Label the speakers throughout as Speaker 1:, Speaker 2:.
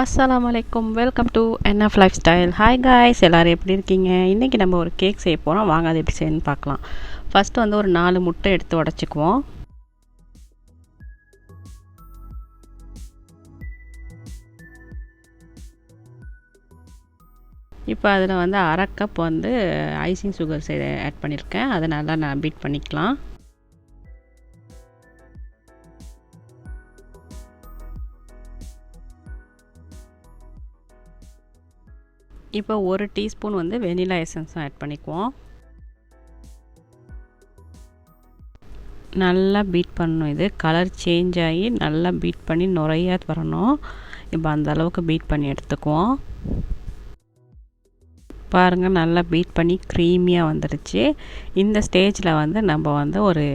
Speaker 1: அஸ்ஸலாமு அலைக்கும் welcome to NF lifestyle hi guys எல்லோரும் எப்படி இருக்கீங்க? இன்றைக்கி நம்ம ஒரு கேக் செய்ய போகிறோம் வாங்க அது எப்படி செய்யணும்னு பார்க்கலாம். ஃபஸ்ட்டு வந்து ஒரு நாலு முட்டை எடுத்து உடச்சிக்குவோம். இப்போ அதில் வந்து அரை கப் வந்து ஐசிங் சுகர் ஆட் பண்ணியிருக்கேன் அதை நல்லா நான் பீட் பண்ணிக்கலாம். இப்போ ஒரு டீஸ்பூன் வந்து வெனிலா எசன்ஸும் ஆட் பண்ணிக்குவோம். நல்லா பீட் பண்ணணும் இது. கலர் சேஞ்ச் ஆகி நல்லா பீட் பண்ணி நிறையா வரணும். இப்போ அந்த அளவுக்கு பீட் பண்ணி எடுத்துக்குவோம். பாருங்கள் நல்லா பீட் பண்ணி க்ரீமியாக வந்துடுச்சு இந்த ஸ்டேஜில் வந்து நம்ம வந்து ஒரு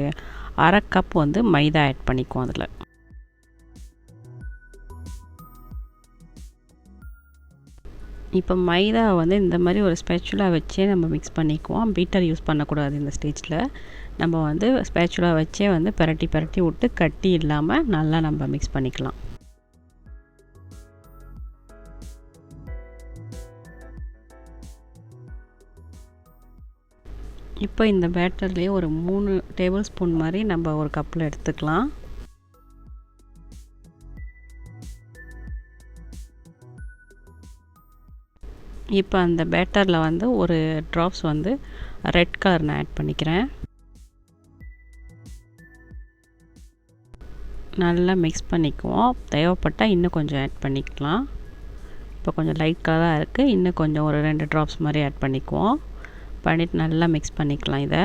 Speaker 1: அரை கப் வந்து மைதா ஆட் பண்ணிக்குவோம் அதில். இப்போ மைதா வந்து இந்த மாதிரி ஒரு ஸ்பேச்சுலா வச்சே நம்ம மிக்ஸ் பண்ணிக்குவோம். பீட்டர் யூஸ் பண்ணக்கூடாது இந்த ஸ்டேஜில் நம்ம வந்து ஸ்பேச்சுலா வச்சே வந்து பரட்டி பரட்டி விட்டு கட்டி இல்லாமல் நல்லா நம்ம மிக்ஸ் பண்ணிக்கலாம். இப்போ இந்த பேட்டர்லேயே ஒரு மூணு டேபிள் ஸ்பூன் மாதிரி நம்ம ஒரு கப்பில் எடுத்துக்கலாம். இப்போ அந்த பேட்டரில் வந்து ஒரு ட்ராப்ஸ் வந்து ரெட் கலர் நான் ஆட் பண்ணிக்கிறேன். நல்லா மிக்ஸ் பண்ணிக்குவோம். தேவைப்பட்டால் இன்னும் கொஞ்சம் ஆட் பண்ணிக்கலாம். இப்போ கொஞ்சம் லைட் கலராக இருக்குது இன்னும் கொஞ்சம் ஒரு ரெண்டு ட்ராப்ஸ் மாதிரி ஆட் பண்ணிக்குவோம். பண்ணிவிட்டு நல்லா மிக்ஸ் பண்ணிக்கலாம் இதை.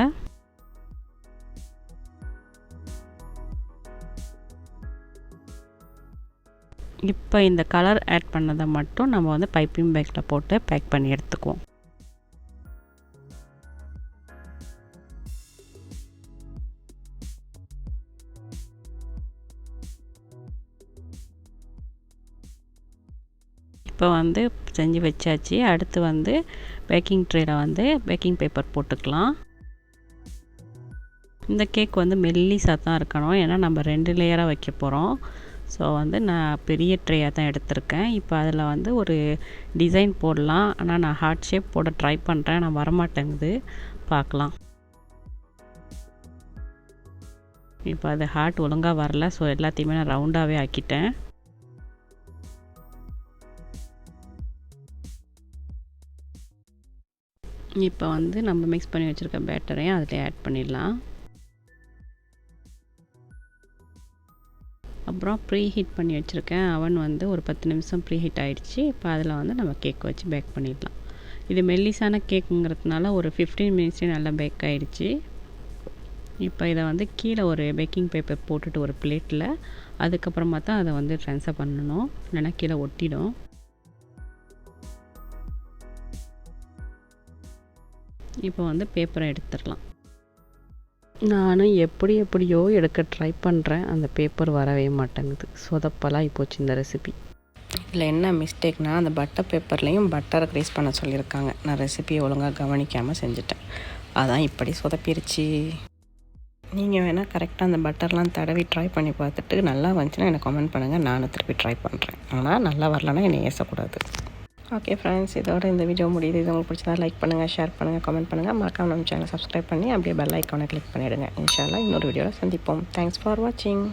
Speaker 1: இப்போ இந்த கலர் ஆட் பண்ணதை மட்டும் நம்ம வந்து பைப்பிங் பேக்கில் போட்டு பேக் பண்ணி எடுத்துக்குவோம். இப்போ வந்து செஞ்சு வச்சாச்சு. அடுத்து வந்து பேக்கிங் ட்ரேயில் வந்து பேக்கிங் பேப்பர் போட்டுக்கலாம். இந்த கேக் வந்து மெல்லிசாக தான் இருக்கணும். ஏன்னா நம்ம ரெண்டு லேயராக வைக்க போகிறோம் ஸோ வந்து நான் பெரிய ட்ரேயாக தான் எடுத்திருக்கேன். இப்போ அதில் வந்து ஒரு டிசைன் போடலாம். ஆனால் நான் ஹார்ட் ஷேப் போட ட்ரை பண்ணுறேன் நான் வரமாட்டேங்குது. பார்க்கலாம். இப்போ அது ஹார்ட் ஒழுங்காக வரல. ஸோ எல்லாத்தையுமே நான் ரவுண்டாகவே ஆக்கிட்டேன். இப்போ வந்து நம்ம மிக்ஸ் பண்ணி வச்சுருக்க பேட்டரையும் அதில் ஆட் பண்ணிடலாம். அப்புறம் ப்ரீ ஹீட் பண்ணி வச்சுருக்கேன். அவன் வந்து ஒரு பத்து நிமிஷம் ப்ரீ ஹீட் ஆகிடுச்சி இப்போ அதில் வந்து நம்ம கேக் வச்சு பேக் பண்ணிடலாம். இது மெல்லிசான கேக்குங்கிறதுனால ஒரு ஃபிஃப்டீன் மினிட்ஸ்லேயே நல்லா பேக் ஆகிடுச்சி இப்போ இதை வந்து கீழே ஒரு பேக்கிங் பேப்பர் போட்டுட்டு ஒரு பிளேட்டில் அதுக்கப்புறமா தான் அதை வந்து ட்ரான்ஸ்ஃபர் பண்ணணும். இல்லைன்னா கீழே ஒட்டிடும். இப்போ வந்து பேப்பரை எடுத்துடலாம். நானும் எப்படி எப்படியோ எடுக்க ட்ரை பண்ணுறேன் அந்த பேப்பர் வரவே மாட்டேங்குது. சொதப்பலாகி போச்சு இந்த ரெசிபி இதில் என்ன மிஸ்டேக்னால் அந்த பட்டர் பேப்பர்லேயும் பட்டரை க்ரீஸ் பண்ண சொல்லியிருக்காங்க. நான் ரெசிபியை ஒழுங்காக கவனிக்காமல் செஞ்சுட்டேன். அதான் இப்படி சொதப்பிருச்சு. நீங்கள் வேணால் கரெக்டாக அந்த பட்டர்லாம் தடவி ட்ரை பண்ணி பார்த்துட்டு நல்லா வந்துச்சுன்னா எனக்கு கமெண்ட் பண்ணுங்கள் நானும் திருப்பி ட்ரை பண்ணுறேன் ஆனால் நல்லா வரலன்னா என்னை ஏசக்கூடாது. ஓகே ஃப்ரெண்ட்ஸ் இதோட இந்த வீடியோ முடியுது. இது உங்களுக்கு பிடிச்சதா லைக் பண்ணுங்கள் ஷேர் பண்ணுங்கள் கமெண்ட் பண்ணுங்கள் மறக்காம நம்ம சேனலை சப்ஸ்கிரைப் பண்ணி அப்படியே பெல் ஐக்கானை கிளிக் பண்ணிவிடுங்க இன்ஷால்லா இன்னொரு வீடியோவில் சந்திப்போம். தேங்க்ஸ் ஃபார் வாட்சிங்